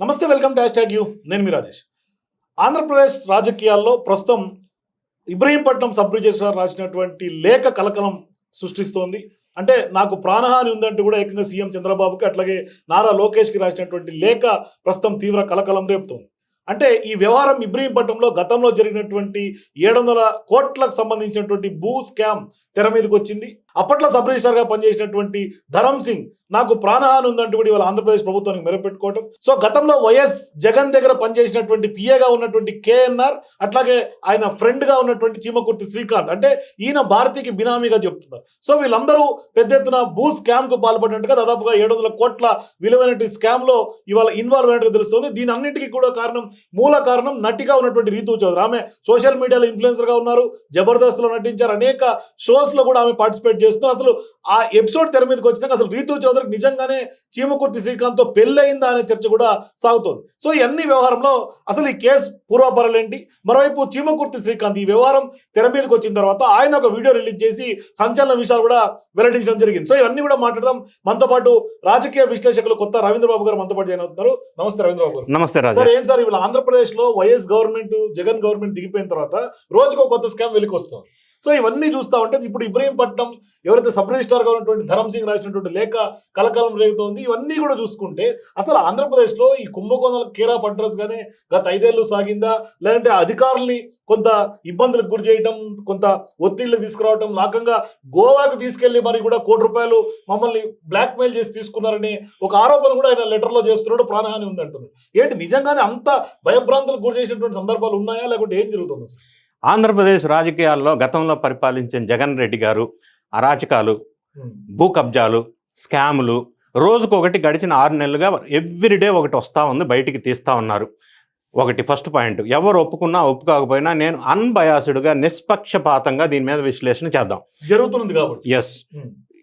నమస్తే welcome to hash tag U. నేను మీ రాజేష్. ఆంధ్రప్రదేశ్ రాజకీయాల్లో ప్రస్తుతం ఇబ్రహీంపట్నం సబ్ రిజిస్ట్రార్ రాసినటువంటి లేఖ కలకలం సృష్టిస్తోంది. అంటే నాకు ప్రాణహాని ఉందంటూ కూడా ఏకంగా సీఎం చంద్రబాబుకి అట్లాగే నారా లోకేష్కి రాసినటువంటి లేఖ ప్రస్తుతం తీవ్ర కలకలం రేపుతోంది. అంటే ఈ వ్యవహారం ఇబ్రహీంపట్నంలో గతంలో జరిగినటువంటి ఏడు వందల కోట్లకు సంబంధించినటువంటి భూ స్కామ్ తెర మీదకి వచ్చింది. అప్పట్లో సబ్ రిజిస్టార్గా పనిచేసినటువంటి ధరమ్ సింగ్ నాకు ప్రాణహాని ఉందంటూ కూడా ఇవాళ ఆంధ్రప్రదేశ్ ప్రభుత్వానికి మెరపెట్టుకోవటం సో గతంలో వైఎస్ జగన్ దగ్గర పనిచేసినటువంటి పిఏగా ఉన్నటువంటి కేఎన్ఆర్ అట్లాగే ఆయన ఫ్రెండ్గా ఉన్నటువంటి చీమకుర్తి శ్రీకాంత్ అంటే ఈయన భారతీకి బినామీగా చెప్తున్నారు. సో వీళ్ళందరూ పెద్ద ఎత్తున భూ స్కామ్కు పాల్పడినట్టుగా దాదాపుగా ఏడు వందల కోట్ల విలువైన స్కామ్లో ఇవాళ ఇన్వాల్వ్ అయినట్టు తెలుస్తుంది. దీని అన్నింటికీ కూడా కారణం మూల కారణం నటిగా ఉన్నటువంటి రీతు చౌదరి. ఆమె సోషల్ మీడియాలో ఇన్ఫ్లుయెన్సర్గా ఉన్నారు జబర్దస్త్లో నటించారు అనేక షోస్లో కూడా ఆమె పార్టిసిపేట్ చేస్తున్నారు అసలు ఆ ఎపిసోడ్ తెర మీదకి వచ్చినాక అసలు రీతు చౌదరికి నిజంగానే చీమకుర్తి శ్రీకాంత్తో పెళ్ళయిందా అనే చర్చ కూడా సాగుతోంది. సో ఇవన్నీ వ్యవహారంలో అసలు ఈ కేసు పూర్వాపరాలు ఏంటి మరోవైపు చీమకుర్తి శ్రీకాంత్ ఈ వ్యవహారం తెర మీదకి వచ్చిన తర్వాత ఆయన ఒక వీడియో రిలీజ్ చేసి సంచలన విషయాలు కూడా వెల్లడించడం జరిగింది. సో ఇవన్నీ కూడా మాట్లాడదాం. మనతో పాటు రాజకీయ విశ్లేషకులు కొత్త రవీంద్ర బాబు గారు మనతో పాటు జాయిన్ అవుతున్నారు. నమస్తే రవీంద్ర బాబు గారు. నమస్తే సార్ ఏంటి సార్? ఇవాళ ఆంధ్రప్రదేశ్లో వైఎస్ గవర్నమెంట్ జగన్ గవర్నమెంట్ దిగిపోయిన తర్వాత రోజుకో కొత్త స్కామ్ వెలికి వస్తుంది. సో ఇవన్నీ చూస్తా ఉంటే ఇప్పుడు ఇబ్రహీంపట్నం ఎవరైతే సబ్ రిజిస్ట్రార్గా ఉన్నటువంటి ధరమ్ సింగ్ రాసినటువంటి లేఖ కలకలం రేగుతోంది ఇవన్నీ కూడా చూసుకుంటే అసలు ఆంధ్రప్రదేశ్లో ఈ కుంభకోణాల కేరా అడ్రస్ గానే గత ఐదేళ్ళు సాగిందా? లేదంటే అధికారుల్ని కొంత ఇబ్బందులకు గురి చేయటం కొంత ఒత్తిళ్ళు తీసుకురావటం లాకంగా గోవాకు తీసుకెళ్ళి మరి కూడా కోటి రూపాయలు మమ్మల్ని బ్లాక్మెయిల్ చేసి తీసుకున్నారని ఒక ఆరోపణ కూడా ఆయన లెటర్లో చేస్తున్నాడు ప్రాణహాని ఉందంటున్నాడు. ఏంటి నిజంగానే అంత భయభ్రాంతులకు గురి చేసినటువంటి సందర్భాలు ఉన్నాయా? లేకుంటే ఏం జరుగుతుంది అసలు? ఆంధ్రప్రదేశ్ రాజకీయాల్లో గతంలో పరిపాలించిన జగన్ రెడ్డి గారు అరాచకాలు భూ కబ్జాలు స్కాములు రోజుకొకటి గడిచిన ఆరు నెలలుగా ఎవ్రీడే ఒకటి వస్తూ ఉంది బయటికి తీస్తూ ఉన్నారు. ఒకటి ఫస్ట్ పాయింట్ ఎవరు ఒప్పుకున్నా ఒప్పుకోకపోయినా నేను అన్బయాసుడ్గా నిష్పక్షపాతంగా దీని మీద విశ్లేషణ చేద్దాం. జరుగుతున్నది కాబట్టి. ఎస్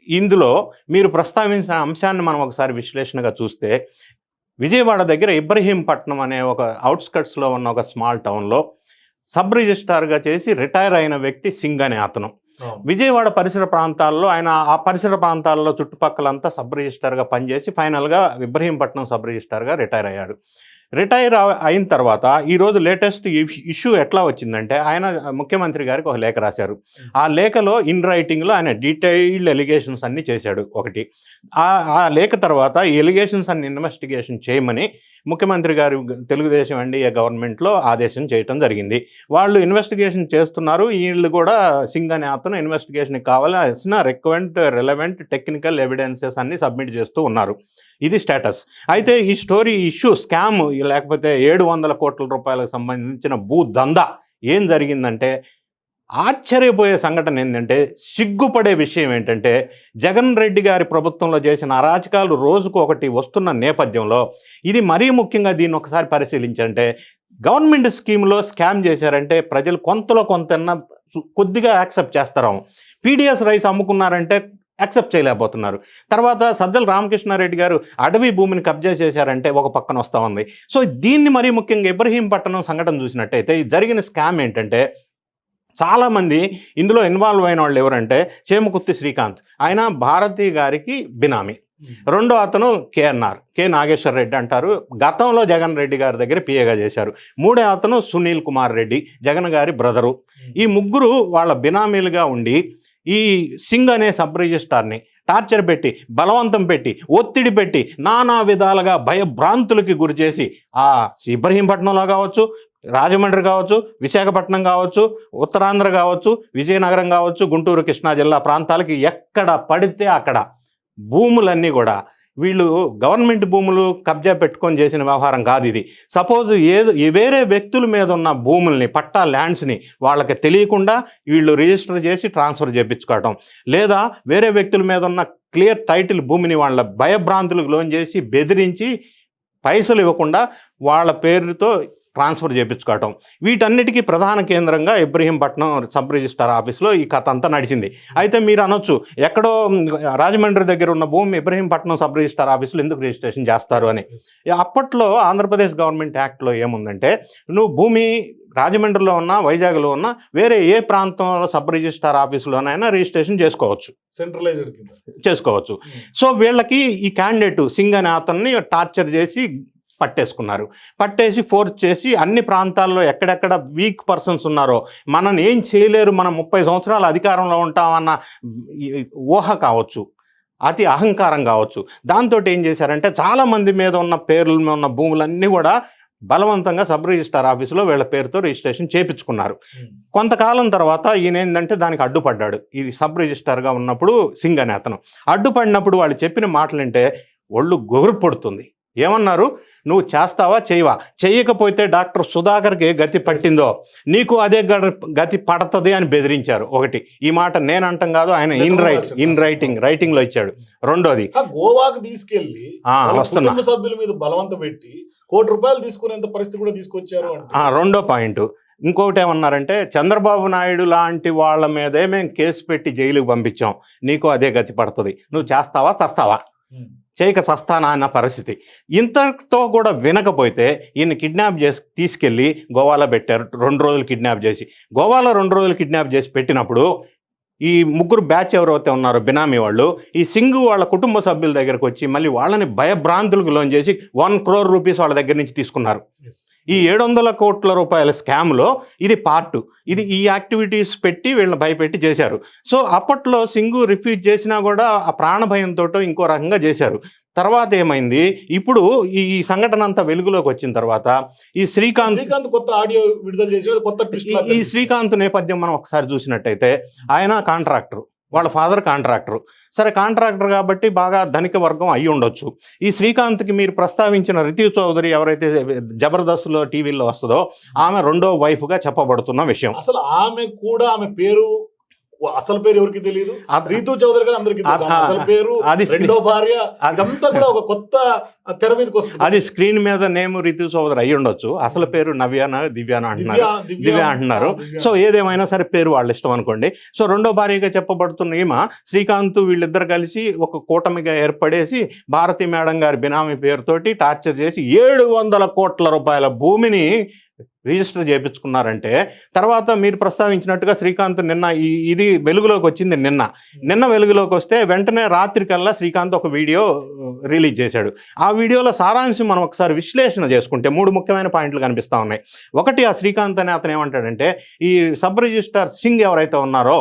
ఇందులో మీరు ప్రస్తావించిన అంశాన్ని మనం ఒకసారి విశ్లేషణగా చూస్తే విజయవాడ దగ్గర ఇబ్రహీంపట్నం అనే ఒక అవుట్స్కట్స్లో ఉన్న ఒక స్మాల్ టౌన్లో సబ్ రిజిస్ట్రార్గా చేసి రిటైర్ అయిన వ్యక్తి సింగ్ అనే అతను. విజయవాడ పరిసర ప్రాంతాల్లో ఆయన ఆ పరిసర ప్రాంతాల్లో చుట్టుపక్కలంతా సబ్ రిజిస్టార్గా పనిచేసి ఫైనల్గా ఇబ్రహీంపట్నం సబ్ రిజిస్టార్గా రిటైర్ అయ్యాడు. రిటైర్ అయిన తర్వాత ఈరోజు లేటెస్ట్ ఇష్యూ ఎట్లా వచ్చిందంటే ఆయన ముఖ్యమంత్రి గారికి ఒక లేఖ రాశారు. ఆ లేఖలో ఇన్ రైటింగ్లో ఆయన డీటెయిల్డ్ ఎలిగేషన్స్ అన్ని చేశాడు ఒకటి. ఆ ఆ లేఖ తర్వాత ఈ ఎలిగేషన్స్ అన్ని ఇన్వెస్టిగేషన్ చేయమని ముఖ్యమంత్రి గారు తెలుగుదేశం ఎన్డీఏ గవర్నమెంట్లో ఆదేశం చేయటం జరిగింది. వాళ్ళు ఇన్వెస్టిగేషన్ చేస్తున్నారు. వీళ్ళు కూడా సింగ్ అనే అతను ఇన్వెస్టిగేషన్కి కావాల్సిన రిక్వెంట్ రిలవెంట్ టెక్నికల్ ఎవిడెన్సెస్ అన్ని సబ్మిట్ చేస్తూ ఉన్నారు. ఇది స్టేటస్. అయితే ఈ స్టోరీ ఇష్యూ స్కామ్ లేకపోతే ఏడు వందల కోట్ల రూపాయలకు సంబంధించిన భూ దందా ఏం జరిగిందంటే ఆశ్చర్యపోయే సంఘటన ఏంటంటే సిగ్గుపడే విషయం ఏంటంటే జగన్ రెడ్డి గారి ప్రభుత్వంలో చేసిన అరాచకాలు రోజుకు ఒకటి వస్తున్న నేపథ్యంలో ఇది మరీ ముఖ్యంగా దీన్ని ఒకసారి పరిశీలించంటే గవర్నమెంట్ స్కీమ్లో స్కామ్ చేశారంటే ప్రజలు కొంతలో కొంత కొద్దిగా యాక్సెప్ట్ చేస్తారు. పీడిఎస్ రైస్ అమ్ముకున్నారంటే యాక్సెప్ట్ చేయలేకపోతున్నారు. తర్వాత సజ్జల రామకృష్ణారెడ్డి గారు అడవి భూమిని కబ్జా చేశారంటే ఒక పక్కన వస్తూ ఉంది. సో దీన్ని మరీ ముఖ్యంగా ఇబ్రహీంపట్నం సంఘటన చూసినట్టయితే జరిగిన స్కామ్ ఏంటంటే చాలామంది ఇందులో ఇన్వాల్వ్ అయిన వాళ్ళు ఎవరంటే చేమకుర్తి శ్రీకాంత్. ఆయన భారతి గారికి బినామీ. రెండో అతను కేఎన్ఆర్ కె నాగేశ్వర రెడ్డి అంటారు. గతంలో జగన్ రెడ్డి గారి దగ్గర పిఏగా చేశారు. మూడో అతను సునీల్ కుమార్ రెడ్డి జగన్ గారి బ్రదరు. ఈ ముగ్గురు వాళ్ళ బినామీలుగా ఉండి ఈ సింగ్ అనే సబ్ రిజిస్టార్ని టార్చర్ పెట్టి బలవంతం పెట్టి ఒత్తిడి పెట్టి నానా విధాలుగా భయభ్రాంతులకి గురి చేసి ఆ ఇబ్రహీంపట్నంలో కావచ్చు రాజమండ్రి కావచ్చు విశాఖపట్నం కావచ్చు ఉత్తరాంధ్ర కావచ్చు విజయనగరం కావచ్చు గుంటూరు కృష్ణా జిల్లా ప్రాంతాలకి ఎక్కడ పడితే అక్కడ భూములన్నీ కూడా వీళ్ళు గవర్నమెంట్ భూములు కబ్జా పెట్టుకొని చేసిన వ్యవహారం కాదు ఇది. సపోజ్ ఏదో వేరే వ్యక్తుల మీద ఉన్న భూముల్ని పట్టా ల్యాండ్స్ని వాళ్ళకి తెలియకుండా వీళ్ళు రిజిస్టర్ చేసి ట్రాన్స్ఫర్ చేయించుకోవటం లేదా వేరే వ్యక్తుల మీద ఉన్న క్లియర్ టైటిల్ భూమిని వాళ్ళ భయభ్రాంతులకు లోన్ చేసి బెదిరించి పైసలు ఇవ్వకుండా వాళ్ళ పేరుతో ట్రాన్స్ఫర్ చేయించుకోవటం వీటన్నిటికీ ప్రధాన కేంద్రంగా ఇబ్రహీంపట్నం సబ్ రిజిస్టార్ ఆఫీస్లో ఈ కథ అంతా నడిచింది. అయితే మీరు అనొచ్చు ఎక్కడో రాజమండ్రి దగ్గర ఉన్న భూమి ఇబ్రహీంపట్నం సబ్ రిజిస్టార్ ఆఫీసులో ఎందుకు రిజిస్ట్రేషన్ చేస్తారు అని. అప్పట్లో ఆంధ్రప్రదేశ్ గవర్నమెంట్ యాక్ట్లో ఏముందంటే నువ్వు భూమి రాజమండ్రిలో ఉన్న వైజాగ్లో ఉన్న వేరే ఏ ప్రాంతంలో సబ్ రిజిస్టార్ ఆఫీసులోనైనా రిజిస్ట్రేషన్ చేసుకోవచ్చు. సెంట్రలైజ్డ్ చేసుకోవచ్చు. సో వీళ్ళకి ఈ క్యాండిడేట్ సింగ్ అనే అతన్ని టార్చర్ చేసి పట్టేసుకున్నారు. పట్టేసి ఫోర్స్ చేసి అన్ని ప్రాంతాల్లో ఎక్కడెక్కడ వీక్ పర్సన్స్ ఉన్నారో మనం ఏం చేయలేరు మనం ముప్పై సంవత్సరాలు అధికారంలో ఉంటామన్న ఊహ కావచ్చు అతి అహంకారం కావచ్చు. దాంతో ఏం చేశారంటే చాలా మంది మీద ఉన్న పేర్ల మీద ఉన్న భూములన్నీ కూడా బలవంతంగా సబ్ రిజిస్టార్ ఆఫీసులో వీళ్ళ పేరుతో రిజిస్ట్రేషన్ చేపించుకున్నారు. కొంతకాలం తర్వాత ఈయన ఏంటంటే దానికి అడ్డుపడ్డాడు. ఇది సబ్ రిజిస్టార్గా ఉన్నప్పుడు సింగ్ అనే అతను అడ్డుపడినప్పుడు వాళ్ళు చెప్పిన మాటలంటే ఒళ్ళు గొగురు పడుతుంది. ఏమన్నారు? నువ్వు చేస్తావా చేయవా? చెయ్యకపోతే డాక్టర్ సుధాకర్కి గతి పట్టిందో? నీకు అదే గతి పడుతుంది అని బెదిరించారు. ఒకటి. ఈ మాట నేను అంటాం కాదు ఆయన ఇన్ రైట్ ఇన్ రైటింగ్ రైటింగ్లో ఇచ్చాడు. రెండోది. గోవాకు తీసుకెళ్ళి వస్తున్నా. సభ్యుల మీద బలవంత పెట్టి కోటి రూపాయలు తీసుకునేంత పరిస్థితి కూడా తీసుకొచ్చారు రెండో పాయింట్. ఇంకొకటి ఏమన్నారంటే చంద్రబాబు నాయుడు లాంటి వాళ్ళ మీదే మేము కేసు పెట్టి జైలుకి పంపించాం. నీకు అదే గతి పడుతుంది. నువ్వు చేస్తావా చస్తావా. చేయక సస్తానా అన్న పరిస్థితి. ఇంతతో కూడా వినకపోతే ఈయన కిడ్నాప్ చేసి తీసుకెళ్ళి గోవాలో పెట్టారు రెండు రోజులు కిడ్నాప్ చేసి. గోవాలో రెండు రోజులు కిడ్నాప్ చేసి పెట్టినప్పుడు ఈ ముగ్గురు బ్యాచ్ ఎవరైతే ఉన్నారో బినామీ వాళ్ళు ఈ సింగ్ వాళ్ళ కుటుంబ సభ్యుల దగ్గరకు వచ్చి మళ్ళీ వాళ్ళని భయభ్రాంతులకు లోన్ చేసి వన్ క్రోర్ రూపీస్ వాళ్ళ దగ్గర నుంచి తీసుకున్నారు. ఈ ఏడు వందల కోట్ల రూపాయల స్కామ్లో ఇది పార్ట్. ఇది ఈ యాక్టివిటీస్ పెట్టి వీళ్ళని భయపెట్టి చేశారు. సో అప్పట్లో సింగు రిఫ్యూజ్ చేసినా కూడా ఆ ప్రాణ భయంతో ఇంకో రకంగా చేశారు. తర్వాత ఏమైంది? ఇప్పుడు ఈ సంఘటన అంతా వెలుగులోకి వచ్చిన తర్వాత ఈ శ్రీకాంత్ శ్రీకాంత్ కొత్త ఆడియో విడుదల చేసి కొత్త ఈ శ్రీకాంత్ నేపథ్యం మనం ఒకసారి చూసినట్టయితే ఆయన కాంట్రాక్టర్. వాళ్ళ ఫాదర్ కాంట్రాక్టర్. సరే కాంట్రాక్టర్ కాబట్టి బాగా ధనిక వర్గం అయి ఉండొచ్చు. ఈ శ్రీకాంత్కి మీరు ప్రస్తావించిన రితు చౌదరి ఎవరైతే జబర్దస్త్లో టీవీలో వస్తుందో ఆమె రెండో వైఫ్గా చెప్పబడుతున్న విషయం. అసలు ఆమె కూడా ఆమె పేరు అసలు పేరు ఎవరికి తెలియదు రీతు చౌదరి గారు అందరికి అసలు పేరు రెండో భార్య అది- అదంతా కూడా ఒక కొత్త తెర మీదకి వస్తుంది. అది స్క్రీన్ మీద నేమ్ రితు చౌదరి అయి ఉండొచ్చు. అసలు పేరు నవ్యాన దివ్యాన అంటున్నారు. దివ్య అంటున్నారు. సో ఏదేమైనా సరే పేరు వాళ్ళ ఇష్టం అనుకోండి. సో రెండో భార్యగా చెప్పబడుతున్న ఈమె శ్రీకాంత్ వీళ్ళిద్దరు కలిసి ఒక కూటమిగా ఏర్పడేసి భారతి మేడం గారి బినామీ పేరుతోటి టార్చర్ చేసి ఏడు వందల కోట్ల రూపాయల భూమిని రిజిస్టర్ చేయించుకున్నారంటే తర్వాత మీరు ప్రస్తావించినట్టుగా శ్రీకాంత్ నిన్న ఇది వెలుగులోకి వచ్చింది నిన్న. నిన్న వెలుగులోకి వస్తే వెంటనే రాత్రి కల్లా శ్రీకాంత్ ఒక వీడియో రిలీజ్ చేశాడు. ఆ వీడియోలో సారాంశం మనం ఒకసారి విశ్లేషణ చేసుకుంటే మూడు ముఖ్యమైన పాయింట్లు కనిపిస్తా ఉన్నాయి. ఒకటి ఆ శ్రీకాంత్ అనే అతను ఏమంటాడంటే ఈ సబ్ రిజిస్టార్ సింగ్ ఎవరైతే ఉన్నారో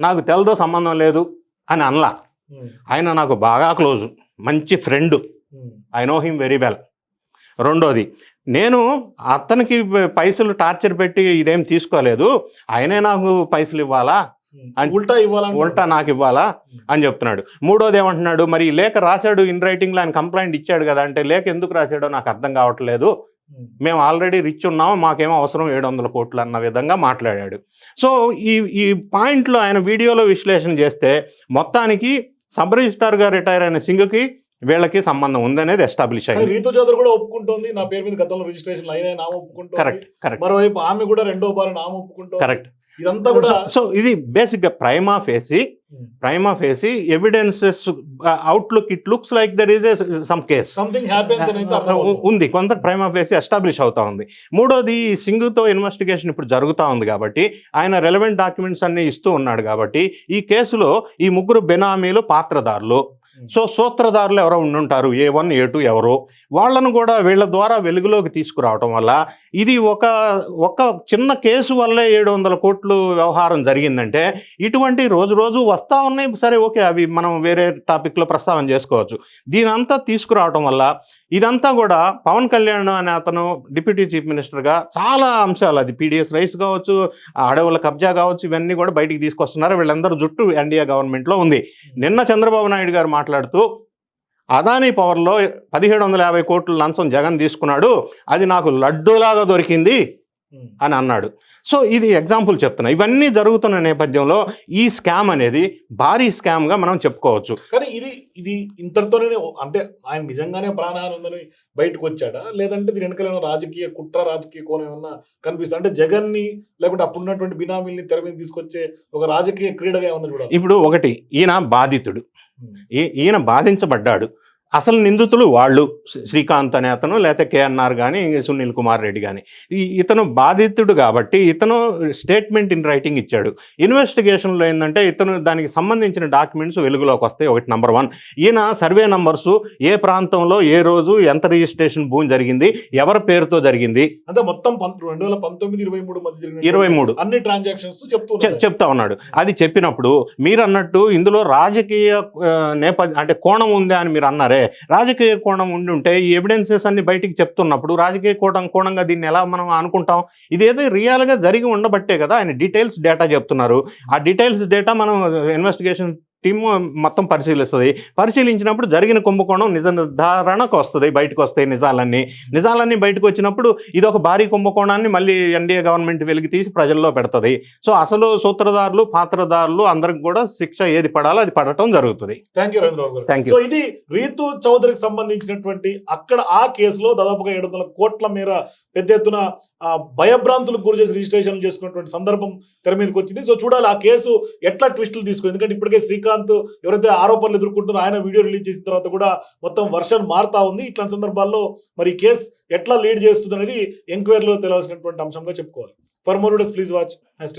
నాకు తెలదో సంబంధం లేదు అని అనలా. ఉమ్, ఆయన నాకు బాగా క్లోజు మంచి friend. Um, I know him very well. రెండోది నేను అతనికి పైసలు టార్చర్ పెట్టి ఇదేం తీసుకోలేదు ఆయనే నాకు పైసలు ఇవ్వాలా? ఉల్టా ఇవ్వాలంటే ఉల్టా నాకు ఇవ్వాలా? అని చెప్తున్నాడు. మూడోది ఏమంటున్నాడు మరి లేఖ రాశాడు ఇన్ రైటింగ్లో ఆయన కంప్లైంట్ ఇచ్చాడు కదా అంటే లేఖ ఎందుకు రాశాడో నాకు అర్థం కావట్లేదు. మేము ఆల్రెడీ రిచ్ ఉన్నాము మాకేమో అవసరం ఏడు వందల కోట్లు అన్న విధంగా మాట్లాడాడు. సో ఈ ఈ పాయింట్లో ఆయన వీడియోలో విశ్లేషణ చేస్తే మొత్తానికి సబ్ రిజిస్టార్గా రిటైర్ అయిన సింగ్కి వీళ్ళకి సంబంధం ఉందనేది ఎస్టాబ్లిష్ అయింది. రీతు చౌదరి కూడా ఒప్పుకుంటోంది. నా పేరు మీద గతంలో రిజిస్ట్రేషన్ అయినా ఒప్పుకుంటుంది. Correct correct. మరోవైపు ఆమె కూడా రెండో భార్య నామ ఒప్పుకుంటుంది. కరెక్ట్. ఇదంతా కూడా సో ఇది బేసిక్గా prima facie prima facie evidences outlook it looks like there is some case something. ఉంది. కొంత ప్రైమా ఫేసి ఎస్టాబ్లిష్ అవుతా ఉంది. మూడోది సింగుతో ఇన్వెస్టిగేషన్ ఇప్పుడు జరుగుతూ ఉంది కాబట్టి ఆయన రెలవెంట్ డాక్యుమెంట్స్ అన్ని ఇస్తూ ఉన్నాడు కాబట్టి ఈ కేసులో ఈ ముగ్గురు బెనామీలు పాత్రదారులు. సో సూత్రధారులు ఎవరో ఉండుంటారు ఏ వన్ ఏ టూ ఎవరు వాళ్ళను కూడా వీళ్ళ ద్వారా వెలుగులోకి తీసుకురావటం వల్ల ఇది ఒక ఒక చిన్న కేసు వల్లే ఏడు వందల కోట్లు వ్యవహారం జరిగిందంటే ఇటువంటి రోజు రోజు వస్తూ ఉన్నాయి. సరే ఓకే అవి మనం వేరే టాపిక్లో ప్రస్తావన చేసుకోవచ్చు. దీనంతా తీసుకురావటం వల్ల ఇదంతా కూడా పవన్ కళ్యాణ్ అనే అతను డిప్యూటీ చీఫ్ మినిస్టర్గా చాలా అంశాలు అది పీడిఎస్ రైస్ కావచ్చు ఆ అడవుల కబ్జా కావచ్చు ఇవన్నీ కూడా బయటికి తీసుకొస్తున్నారు. వీళ్ళందరూ జుట్టు ఎన్డీఏ గవర్నమెంట్లో ఉంది. నిన్న చంద్రబాబు నాయుడు గారు మాట్లాడుతూ అదానీ పవర్లో పదిహేడు వందల యాభై కోట్లు లంచం జగన్ తీసుకున్నాడు. అది నాకు లడ్డూలాగా దొరికింది. అని అన్నాడు. సో ఇది ఎగ్జాంపుల్ చెప్తున్నా. ఇవన్నీ జరుగుతున్న నేపథ్యంలో ఈ స్కామ్ అనేది భారీ స్కామ్గా మనం చెప్పుకోవచ్చు. కానీ ఇది ఇది ఇంతటితోనే అంటే ఆయన నిజంగానే ప్రాణహాని ఉందని బయటకు వచ్చాడా? లేదంటే దీని వెనకాల రాజకీయ కుట్ర రాజకీయ కోణం ఏమన్నా కనిపిస్తుంది? అంటే జగన్ని లేకుంటే అప్పుడున్నటువంటి బినామీల్ని తెర మీద తీసుకొచ్చే ఒక రాజకీయ క్రీడగా ఏమన్నా చూడాలి? ఇప్పుడు ఒకటి ఈయన బాధితుడు. ఈ- ఈయన బాధించబడ్డాడు. అసలు నిందితులు వాళ్ళు శ్రీ- శ్రీకాంత్ అనే అతను లేకపోతే కేఎన్ఆర్ కానీ సునీల్ కుమార్ రెడ్డి కానీ ఇతను బాధితుడు కాబట్టి ఇతను స్టేట్మెంట్ ఇన్ రైటింగ్ ఇచ్చాడు. ఇన్వెస్టిగేషన్లో ఏంటంటే ఇతను దానికి సంబంధించిన డాక్యుమెంట్స్ వెలుగులోకి వస్తాయి. ఒకటి నంబర్ వన్. ఈయన సర్వే నంబర్స్ ఏ ప్రాంతంలో ఏ రోజు ఎంత రిజిస్ట్రేషన్ భూమి జరిగింది ఎవరి పేరుతో జరిగింది? అంటే మొత్తం రెండు వేల పంతొమ్మిది ఇరవై మూడు మధ్య ఇరవై మూడు. అన్ని ట్రాన్సాక్షన్స్ చెప్తూ చెప్తా ఉన్నాడు. అది చెప్పినప్పుడు మీరు అన్నట్టు ఇందులో రాజకీయ నేపథ్యం అంటే కోణం ఉందా అని మీరు అన్నారే రాజకీయ కోణం ఉండి ఉంటే ఈ ఎవిడెన్సెస్ అన్ని బయటికి చెప్తున్నప్పుడు రాజకీయ కోణం కోణంగా దీన్ని ఎలా మనం అనుకుంటాం? ఇదేదో రియల్గా జరిగి ఉండబట్టే కదా ఆయన డీటెయిల్స్ డేటా చెప్తున్నారు. ఆ డీటెయిల్స్ డేటా మనం ఇన్వెస్టిగేషన్ టీమ్ మొత్తం పరిశీలిస్తుంది. పరిశీలించినప్పుడు జరిగిన కుంభకోణం నిజ నిర్ధారణకు వస్తుంది బయటకు వస్తాయి నిజాలన్నీ. నిజాలన్నీ బయటకు వచ్చినప్పుడు ఇది ఒక భారీ కుంభకోణాన్ని మళ్ళీ ఎన్డీఏ గవర్నమెంట్ వెలికి తీసి ప్రజల్లో పెడుతుంది. సో అసలు సూత్రధారులు పాత్రధారులు అందరికి కూడా శిక్ష ఏది పడాలో అది పడటం జరుగుతుంది. థ్యాంక్ యూ థ్యాంక్ ఇది రీతు చౌదరికి సంబంధించినటువంటి అక్కడ ఆ కేసులో దాదాపుగా ఏడు వందల కోట్ల మేర పెద్ద ఎత్తున భయభ్రాంతులకు గురి చేసి రిజిస్ట్రేషన్ చేసుకున్నటువంటి సందర్భం తెర మీదకి వచ్చింది. సో చూడాలి ఆ కేసు ఎట్లా ట్విస్టులు తీసుకుంది. ఎందుకంటే ఇప్పటికే శ్రీకాంత్ ఎవరైతే ఆరోపణలు ఎదుర్కొంటున్నారో ఆయన వీడియో రిలీజ్ చేసిన తర్వాత కూడా మొత్తం వర్షన్ మారుతా ఉంది. ఇట్లాంటి సందర్భాల్లో మరి కేసు ఎట్లా లీడ్ చేస్తుంది అనేది ఎంక్వైరీలో తెలియాల్సినటువంటి అంశంగా చెప్పుకోవాలి. For more please watch. Hash